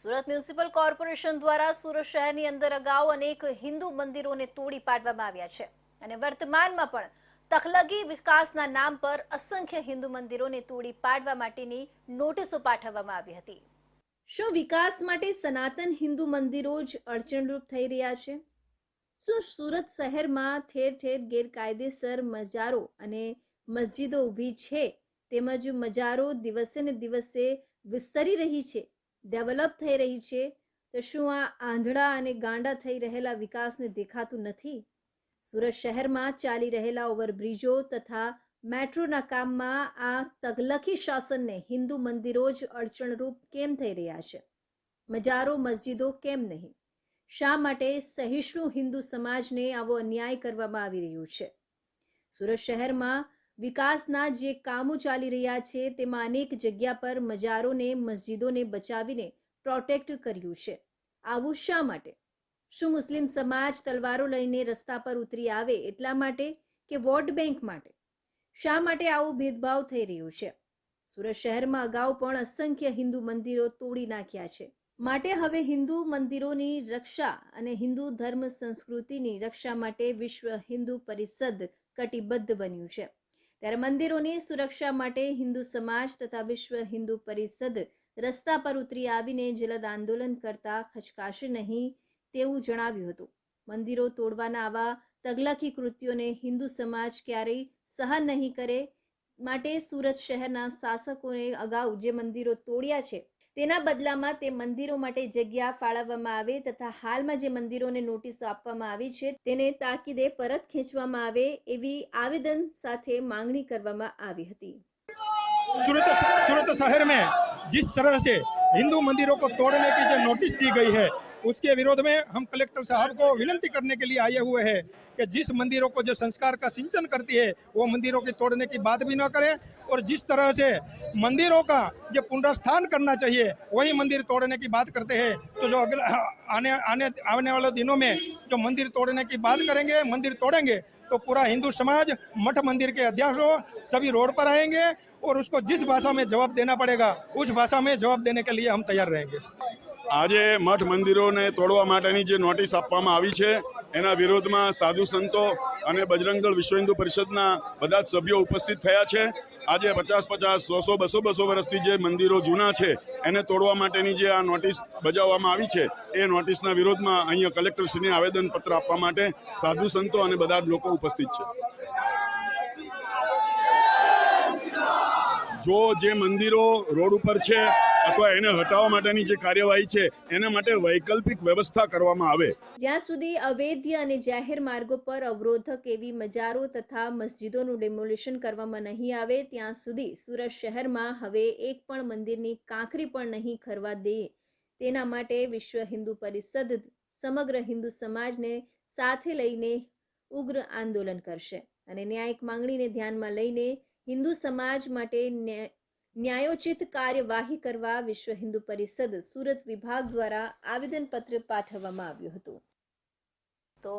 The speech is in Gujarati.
સુરત મ્યુનિસિપલ કોર્પોરેશન દ્વારા સુરત શહેરની અંદર અગાઉ અનેક હિન્દુ મંદિરોને તોડી પાડવામાં આવ્યા છે. અને વર્તમાનમાં પણ તખલગી વિકાસના નામ પર અસંખ્ય હિન્દુ મંદિરોને તોડી પાડવા માટેની નોટિસો પાઠવવામાં આવી હતી. શું વિકાસ માટે સનાતન હિન્દુ મંદિરો જ અડચણરૂપ થઈ રહ્યા છે? શું સુરત શહેરમાં ઠેર ઠેર ગેરકાયદેસર મજારો અને મસ્જિદો ઊભી છે? તેમજ મજારો દિવસે ને દિવસે વિસ્તરી રહી છે? ડેવલપ થઈ રહી છે, તો શું આ આંધળા અને ગાંડા થઈ રહેલા વિકાસને દેખાતું નથી? સુરત શહેરમાં ચાલી રહેલા ઓવરબ્રિજો તથા મેટ્રોના કામમાં આ તગલખી શાસનને હિન્દુ મંદિરો જ અડચણરૂપ કેમ થઈ રહ્યા છે? મજારો મસ્જિદો કેમ નહીં? શા માટે સહિષ્ણુ હિન્દુ સમાજને આવો અન્યાય કરવામાં આવી રહ્યું છે? સુરત શહેરમાં વિકાસના જે કામો ચાલી રહ્યા છે, તેમાં અનેક જગ્યા પર મજારોને, મસ્જિદોને બચાવીને પ્રોટેક્ટ કર્યું છે. આવું શા માટે? શું મુસ્લિમ સમાજ તલવારો લઈને રસ્તા પર ઉતરી આવે એટલા માટે કે વોટ બેંક માટે? શા માટે આવો ભેદભાવ થઈ રહ્યું છે? સુરત શહેરમાં અગાઉ પણ અસંખ્ય હિન્દુ મંદિરો તોડી નાખ્યા છે. માટે હવે હિન્દુ મંદિરોની રક્ષા અને હિન્દુ ધર્મ સંસ્કૃતિની રક્ષા માટે વિશ્વ હિન્દુ પરિષદ કટિબદ્ધ બન્યું છે. ત્યારે મંદિરોની સુરક્ષા માટે હિન્દુ સમાજ તથા વિશ્વ હિન્દુ પરિષદ રસ્તા પર ઉતરી આવીને જલદ આંદોલન કરતા ખચકાશે નહીં તેવું જણાવ્યું હતું. મંદિરો તોડવાના આવા તગલખી કૃત્યોને હિન્દુ સમાજ ક્યારેય સહન નહીં કરે માટે સુરત શહેરના શાસકોએ અગાઉ જે મંદિરો તોડ્યા છે તેના બદલામાં તે મંદિરો માટે જગ્યા ફાળવવામાં આવે તથા હાલમાં જે મંદિરોને નોટિસો આપવામાં આવી છે તેને તાકીદે પરત ખેંચવામાં આવે એવી આવેદન સાથે માંગણી કરવામાં આવી હતી सूरत सूरत शहर में जिस तरह से हिंदू मंदिरों को तोड़ने की जो नोटिस दी गई है उसके विरोध में हम कलेक्टर साहब को विनती करने के लिए आए हुए हैं कि जिस मंदिरों को जो संस्कार का सिंचन करती है वो मंदिरों के तोड़ने की बात भी न करें और जिस तरह से मंदिरों का जो पुनर्स्थान करना चाहिए वही मंदिर तोड़ने की बात करते हैं तो जो अगले आने आने आने वाले दिनों में जो मंदिर तोड़ने की बात करेंगे मंदिर तोड़ेंगे तो पूरा हिंदू समाज मठ मंदिर के अध्यक्षों सभी रोड पर आएंगे और उसको जिस भाषा में जवाब देना पड़ेगा उस भाषा में जवाब देने के लिए हम तैयार रहेंगे આજે મઠ મંદિરોને તોડવા માટેની જે નોટિસ આપવામાં આવી છે એના વિરોધમાં સાધુ સંતો અને બજરંગ દળ વિશ્વ હિન્દુ પરિષદના બધા જ સભ્યો ઉપસ્થિત થયા છે આજે પચાસ પચાસ, સો સો, બસો બસો વર્ષથી જે મંદિરો જૂના છે, એને તોડવા માટેની જે આ નોટિસ બજાવવામાં આવી છે, એ નોટિસના વિરોધમાં અહીંયા કલેક્ટરશ્રીને આવેદનપત્ર આપવા માટે સાધુ સંતો અને બધા જ લોકો ઉપસ્થિત છે. જો જે મંદિરો રોડ ઉપર છે અથવા એને હટાવવા માટેની જે કાર્યવાહી છે, એના માટે વૈકલ્પિક વ્યવસ્થા કરવામાં આવે. જ્યાં સુધી અવૈધ અને જાહેર માર્ગો પર અવરોધક એવી મજારો તથા મસ્જિદોનું ડેમોલિશન કરવામાં નહીં આવે, ત્યાં સુધી સુરત શહેરમાં હવે એક પણ મંદિરની કાંકરી પણ નહીં ખરવા દે. તેના માટે વિશ્વ હિન્દુ પરિષદ સમગ્ર હિન્દુ સમાજને સાથે લઈને ઉગ્ર આંદોલન કરશે. અને ન્યાયિક માંગણીને ધ્યાનમાં લઈને હિન્દુ સમાજ માટે ન્યાયોચિત કાર્યવાહી કરવા વિશ્વ હિન્દુ પરિષદ સુરત વિભાગ દ્વારા આવેદનપત્ર પાઠવવામાં આવ્યું હતું. તો